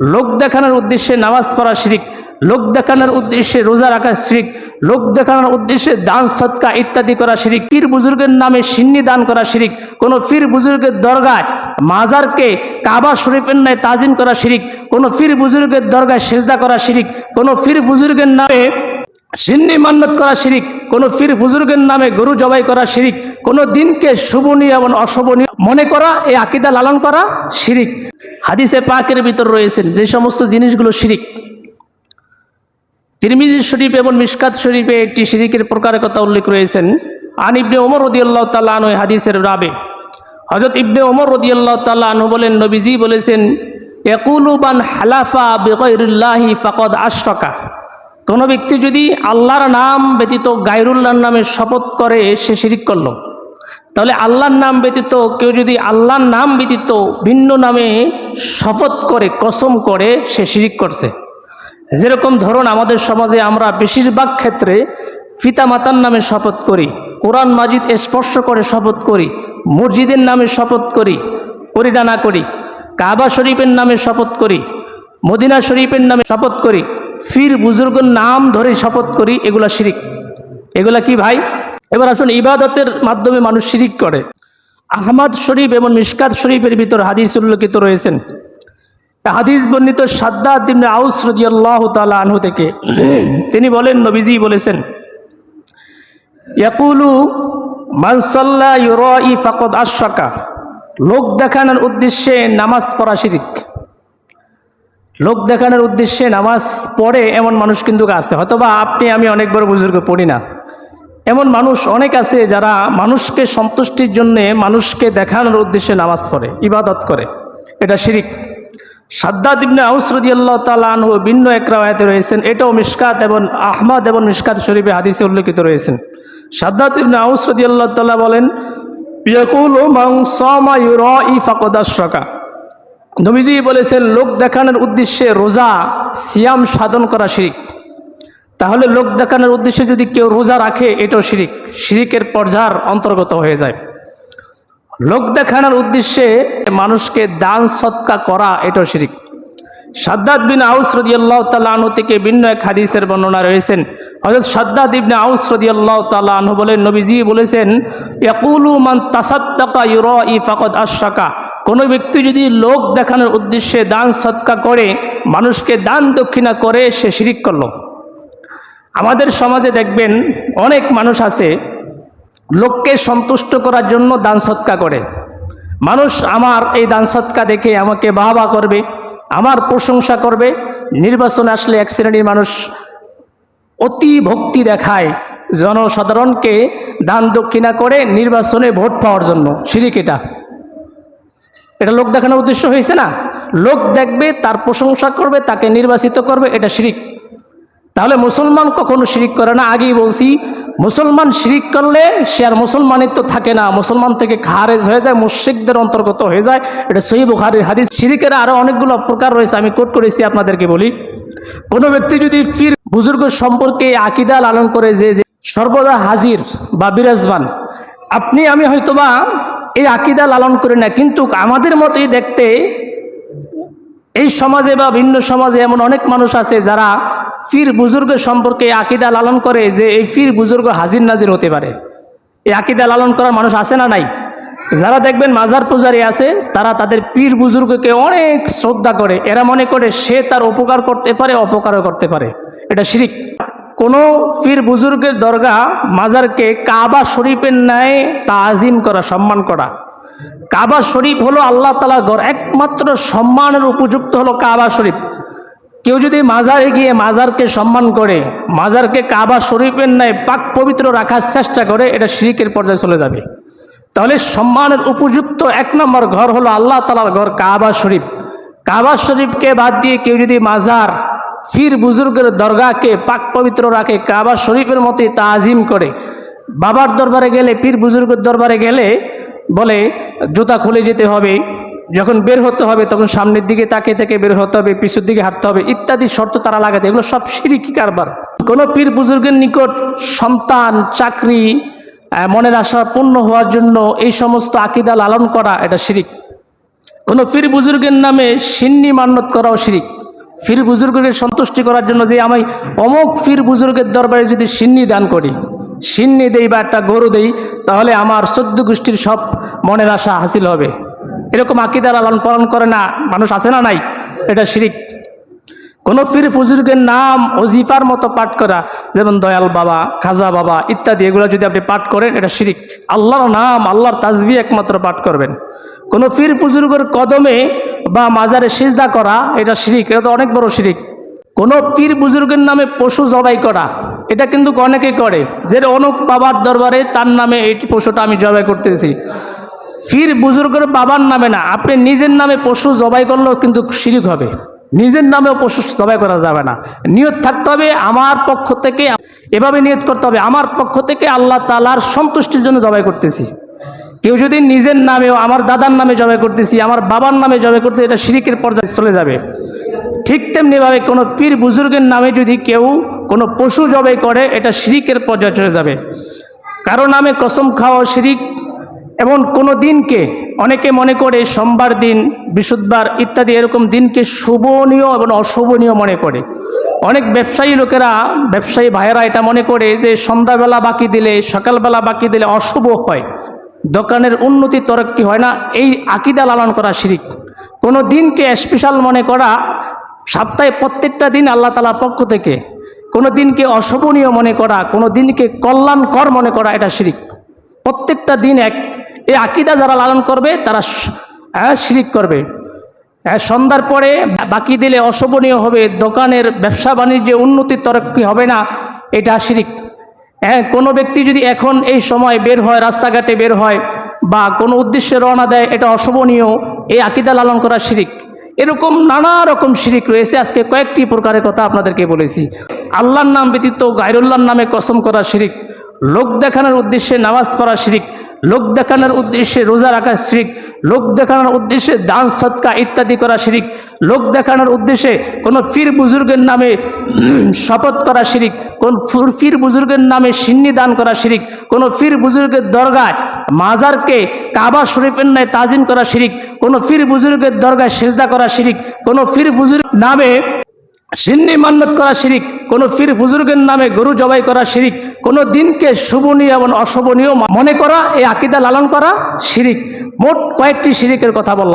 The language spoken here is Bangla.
লোক দেখানোর উদ্দেশ্যে নামাজ পড়া শিরিক, লোক দেখানোর উদ্দেশ্যে রোজা রাখা শিরিক, লোক দেখানোর উদ্দেশ্যে দান, সৎকা ইত্যাদি করা শিরিক, পীর বুজুর্গের নামে সিন্নি দান করা শিরিক, কোনো পীর বুজুর্গের দরগায় মাজারকে কাবা শরীফের ন্যায় তাজিম করা শিরিক, কোন পীর বুজুর্গের দরগায় সেজদা করা শিরিক, কোনো পীর বুজুর্গের নামে সিন্নি মান্নত করা শিরিক, কোনো ফির বুজুর্গের নামে গরু জবাই করা শিরিক, কোনো দিনকে শুভনীয় এবং অশুভনীয় মনে করা, এই আকিদা লালন করা শিরিক। হাদিসে পাকের ভিতর রয়েছেন যে সমস্ত জিনিসগুলো শিরিক। তিরমিজি শরীফ এবং মিসকাত শরীফে একটি শিরিকের প্রকারের কথা উল্লেখ রয়েছেন আন ইবনে ওমর রদিয়াল্লাহ তাল্লাহ আনু হাদিসের রাবে। হজরত ইবনে ওমর রদিয়াল্লাহ তাল্লাহ আনু বলেন, নবীজি বলেছেন একুলুবান হালাফা বেগৈরুল্লাহি ফাকদ আশরকা। কোনো ব্যক্তি যদি আল্লাহর নাম ব্যতীত গায়রুল্লাহর নামে শপথ করে, সে শিরিক করল। তাহলে আল্লাহর নাম ব্যতীত কেউ যদি আল্লাহর নাম ব্যতীত ভিন্ন নামে শপথ করে, কসম করে, সে শিরিক করছে। যেরকম ধরুন আমাদের সমাজে আমরা বেশিরভাগ ক্ষেত্রে পিতা মাতার নামে শপথ করি, কোরআন মাজিদ স্পর্শ করে শপথ করি, মসজিদের নামে শপথ করি করি করি, কাবা শরীফের নামে শপথ করি, মদিনা শরীফের নামে শপথ করি ফির বুজুর্গর নাম ধরে শপথ করি, এগুলা শিরিক। এগুলা কি ভাই? এবার আসুন, ইবাদতের মাধ্যমে মানুষ শিরিক করে। আহমদ শরীফ এবং মিসকাত শরীফের ভিতর হাদিস উল্লেখিত রয়েছেন। হাদিস বর্ণিত সাদ্দাদ ইবনে আউস রাদিয়াল্লাহু তাআলা আনহু থেকে। তিনি বলেন, নবীজি বলেছেন, ইয়াকুলু, মান সাল্লা ইউরাই ফাকাদ আশরাকা। লোক দেখানোর উদ্দেশ্যে নামাজ পড়া শিরিক। লোক দেখানোর উদ্দেশ্যে নামাজ পড়ে এমন মানুষ কিন্তু আছে। হয়তোবা আপনি, আমি অনেক বড় বুজুর্গ পড়ি না। এমন মানুষ অনেক আছে যারা মানুষকে সন্তুষ্টির জন্যে মানুষকে দেখানোর উদ্দেশ্যে নামাজ পড়ে, ইবাদত করে। এটা শিরিক। সাদ্দাদ ইবনে আউস রাদিয়াল্লাহু তাআলা আনহু ভিন্ন এক রাওয়ায়াতে রয়েছেন। এটাও মিশকাত এবং আহমদ এবং মিশকাত শরীফে হাদিসে উল্লেখিত রয়েছেন। সাদ্দাদ ইবনে আউস রাদিয়াল্লাহু তাআলা বলেন, ইয়াকুলু মান সামা ইউরাই ফাকাদ আশরাকা। নবীজি বলেছেন, লোক দেখানোর উদ্দেশ্যে রোজা সিয়াম সাধন করা শিরিক। তাহলে লোক দেখানোর উদ্দেশ্যে যদি কেউ রোজা রাখে, এটাও শিরিক। শিরিকের পর্যার অন্তর্গত হয়ে যায়। লোক দেখানোর উদ্দেশ্যে মানুষকে দান, সৎকা করা, এটাও শিরিক। সাদ্দাদ বিন আউস রদিয়াল্লাহ তাল্লাহ আনহু থেকে ভিন্ন এক হাদিসের বর্ণনা রয়েছেন। হজরত সাদ্দাদ ইবনে আউস রদিয়াল্লাহ তাল্লাহ আনহু বলেন, নবীজি বলেছেন, ইয়াকুলু মান তাসাদ্দাকা ইউরা ই ফাকদ আশাকা কোনো ব্যক্তি যদি লোক দেখানোর উদ্দেশ্যে দান, সৎকা করে, মানুষকে দান দক্ষিণা করে, সে শিরিক করল। আমাদের সমাজে দেখবেন অনেক মানুষ আছে, লোককে সন্তুষ্ট করার জন্য দান, সৎকা করে। মানুষ আমার এই দান, সৎকা দেখে আমাকে বাহবা করবে, আমার প্রশংসা করবে। নির্বাচন আসলে এক শ্রেণির মানুষ অতি ভক্তি দেখায় জনসাধারণকে দান, দক্ষিণা করে নির্বাচনে ভোট পাওয়ার জন্য। শিরিক এটা লোক দেখানোর উদ্দেশ্য হয়েছে না? লোক দেখবে, তার প্রশংসা করবে, তাকে নির্বাচিত করবে, এটা শিরিক। তাহলে মুসলমান কখনো শিরিক করে না? আগেই বলছি, মুসলমান শিরিক করলে সে আর মুসলমানিত্ব থাকে না। মুসলমান থেকে খারেজ হয়ে যায়, মুশ্রিকদের অন্তর্গত হয়ে যায়। এটা সহি বুখারির হাদিস। শিরিকের আরও অনেকগুলো প্রকার রয়েছে, আমি কোট করেছি আপনাদেরকে বলি। কোনো ব্যক্তি যদি ফির বুজুর্গ সম্পর্কে আকিদা লালন করে যে সর্বদা হাজির বা বিরাজমান, আপনি, আমি হয়তোবা এই আকিদা লালন করি না, কিন্তু আমাদের মতোই দেখতে এই সমাজে বা ভিন্ন সমাজে এমন অনেক মানুষ আছে যারা ফির বুজুর্গ সম্পর্কে আকিদা লালন করে যে এই ফির বুজুর্গ হাজির নাজির হতে পারে। এই আকিদা লালন করার মানুষ আছে না নাই? যারা দেখবেন মাজার পূজারী আছে, তারা তাদের পীর বুজুর্গকে অনেক শ্রদ্ধা করে। এরা মনে করে সে তার উপকার করতে পারে, অপকারও করতে পারে। এটা শিরিক। কোনো পীর বুজুর্গের দরগা মাজারকে কাবা শরীফের ন্যায় তাজিম করা, সম্মান করা। কাবা শরীফ হলো আল্লাহ তালার ঘর। একমাত্র সম্মানের উপযুক্ত হলো কাবা শরীফ। কেউ যদি মাজারে গিয়ে মাজারকে সম্মান করে, মাজারকে কাবা শরীফের ন্যায় পাক পবিত্র রাখার চেষ্টা করে, এটা শিরিকের পর্যায়ে চলে যাবে। তাহলে সম্মানের উপযুক্ত এক নম্বর ঘর হলো আল্লাহ তালার ঘর কাবা শরীফ। কাবা শরীফকে বাদ দিয়ে কেউ যদি মাজার ফির বুজুর্গের দরগাকে পাক পবিত্র রাখে, কাবা শরীফের মতোই তাজিম করে। বাবার দরবারে গেলে, পীর বুজুর্গের দরবারে গেলে বলে, জুতা খুলে যেতে হবে, যখন বের হতে হবে তখন সামনের দিকে তাকিয়ে থেকে বের হতে হবে পিছুর দিকে হাঁটতে হবে, ইত্যাদি শর্ত তারা লাগাতে এগুলো সব সিরিকি কারবার। কোনো পীর বুজুর্গের নিকট সন্তান, চাকরি মনের আশা পূর্ণ হওয়ার জন্য এই সমস্ত আকিদা লালন করা, এটা শিরিক। কোনো ফির বুজুর্গের নামে সিন্নি মান্যত করাও শিরিক। ফির বুজুর্গকে সন্তুষ্টি করার জন্য যে আমি অমুক ফির বুজুর্গের দরবারে যদি সিন্নি দান করি, সিন্নি দেই বা একটা গরু দেই, তাহলে আমার সদ্য গোষ্ঠীর সব মনের আশা হাসিল হবে। এরকম আকিদার লালন পালন করে না, মানুষ আছে না নাই? এটা শিরিক। কোনো ফির ফুজুর্গের নাম অজিফার মতো পাঠ করা, যেমন দয়াল বাবা, খাজা বাবা ইত্যাদি, এগুলো যদি আপনি পাঠ করেন, এটা শিরিক। আল্লাহর নাম, আল্লাহর তাজবি একমাত্র পাঠ করবেন। কোনো ফির বুজুর্গের কদমে বা মাজারে সিজদা করা, এটা শিরিক, এটা তো অনেক বড় শিরিক। কোনো পীর বুজুর্গের নামে পশু জবাই করা, এটা কিন্তু অনেকেই করে। যে অনুক বাবার দরবারে তার নামে এই পশুটা আমি জবাই করতেছি। ফির বুজুর্গের বাবার নামে না, আপনি নিজের নামে পশু জবাই করলেও কিন্তু শিরিক হবে। নিজের নামেও পশু জবাই করা যাবে না। নিয়ত থাকতে হবে আমার পক্ষ থেকে, এভাবে নিয়ত করতে হবে, আমার পক্ষ থেকে আল্লাহ তালার সন্তুষ্টির জন্য জবাই করতেছি। কেউ যদি নিজের নামেও আমার দাদার নামে জবাই করতেছি, আমার বাবার নামে জবাই করতে এটা শিরিকের পর্যায়ে চলে যাবে। ঠিক তেমনিভাবে কোনো পীর বুজুর্গের নামে যদি কেউ কোনো পশু জবাই করে, এটা শিরিকের পর্যায়ে চলে যাবে। কারও নামে কসম খাওয়া শিরিক, এমন কোনো দিনকে অনেকে মনে করে সোমবার দিন, বৃহস্পতিবার ইত্যাদি এরকম দিনকে শুভনীয় এবং অশুভনীয় মনে করে। অনেক ব্যবসায়ী লোকেরা, ব্যবসায়ী ভাইয়েরা এটা মনে করে যে সন্ধ্যাবেলা বাকি দিলে, সকালবেলা বাকি দিলে অশুভ হয়। দোকানের উন্নতি তরক্কি হয় না? এই আকিদা লালন করা শিরিক। কোনো দিনকে স্পেশাল মনে করা সপ্তাহে প্রত্যেকটা দিন আল্লাহ তালার পক্ষ থেকে। কোনো দিনকে অশোভনীয় মনে করা কোনো দিনকে কল্যাণকর মনে করা এটা শিরিক। প্রত্যেকটা দিন এক এই আকিদা যারা লালন করবে তারা হ্যাঁ, শিরিক করবে। হ্যাঁ, সন্ধ্যার পরে বাকি দিলে অশোভনীয় হবে দোকানের ব্যবসা বাণিজ্যে উন্নতি তরক্কি হবে না এটা শিরিক। হ্যাঁ কোনো ব্যক্তি যদি এখন এই সময় বের হয়, রাস্তাঘাটে বের হয় বা কোনো উদ্দেশ্যে রওনা দেয়, এটা অশোভনীয়। এই আকিদা লালন করা শিরিক। এরকম নানা রকম শিরিক রয়েছে। আজকে কয়েকটি প্রকারের কথা আপনাদেরকে বলেছি। আল্লাহর নাম ব্যতীত গায়রুল্লাহর নামে কসম করা শিরিক, লোক দেখানোর উদ্দেশ্যে নামাজ পড়া শিরিক লোক দেখানোর উদ্দেশ্যে রোজা রাখা শিরিক, লোক দেখানোর উদ্দেশ্যে দান, সৎকা ইত্যাদি করা শিরিক, লোক দেখানোর উদ্দেশ্যে কোনো ফির বুজুর্গের নামে শপথ করা শিরিক, কোন ফুর- বুজুর্গের নামে সিন্নি দান করা শিরিক, কোনো ফির বুজুর্গের দরগায় মাজারকে কাবা শরীফের ন্যায় তাজিম করা শিরিক, কোনো ফির বুজুর্গের দরগায় সেজদা করা শিরিক, কোনো ফির বুজুর্গ নামে সিন্নি মান্নত করা শিরিক, কোনো ফির ফুজুর্গের নামে গরু জবাই করা শিরিক, কোনো দিনকে শুভনীয় এবং অশুভনীয় মনে করা, এই আকিদা লালন করা শিরিক। মোট কয়েকটি শিরিকের কথা বললাম।